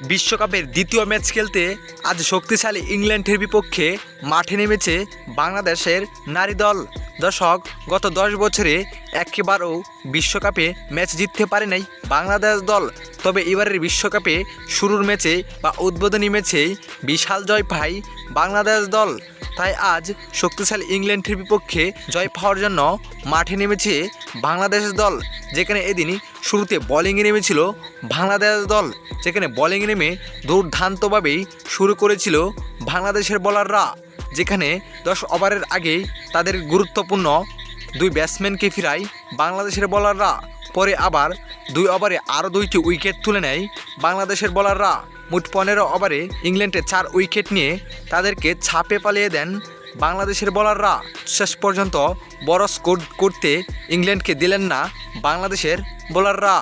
বিশ্বকাপের দ্বিতীয় ম্যাচ খেলতে আজ শক্তিশালী ইংল্যান্ডের বিপক্ষে মাঠে নেমেছে বাংলাদেশের নারী দল। দর্শক, গত দশ বছরে একেবারেও বিশ্বকাপে ম্যাচ জিততে পারে নাই বাংলাদেশ দল। তবে এবারের বিশ্বকাপে শুরুর ম্যাচে বা উদ্বোধনী ম্যাচেই বিশাল জয় পায় বাংলাদেশ দল। তাই আজ শক্তিশালী ইংল্যান্ডের বিপক্ষে জয় পাওয়ার জন্য মাঠে নেমেছে বাংলাদেশ দল, যেখানে এদিনই শুরুতে বোলিংয়ে নেমেছিল বাংলাদেশ দল, যেখানে বোলিংয়ে নেমে দুর্ধান্তভাবেই শুরু করেছিল বাংলাদেশের বোলাররা যেখানে দশ ওভারের আগেই তাদের গুরুত্বপূর্ণ দুই ব্যাটসম্যানকে ফিরায় বাংলাদেশের বোলাররা পরে আবার দুই ওভারে আরও দুইটি উইকেট তুলে নেয় বাংলাদেশের বোলাররা মোট পনেরো ওভারে ইংল্যান্ডে চার উইকেট নিয়ে তাদেরকে ছাপে পালিয়ে দেন বাংলাদেশের বলাররা। শেষ পর্যন্ত বড় স্কোর করতে ইংল্যান্ডকে দিলেন না বাংলাদেশের বোলাররা।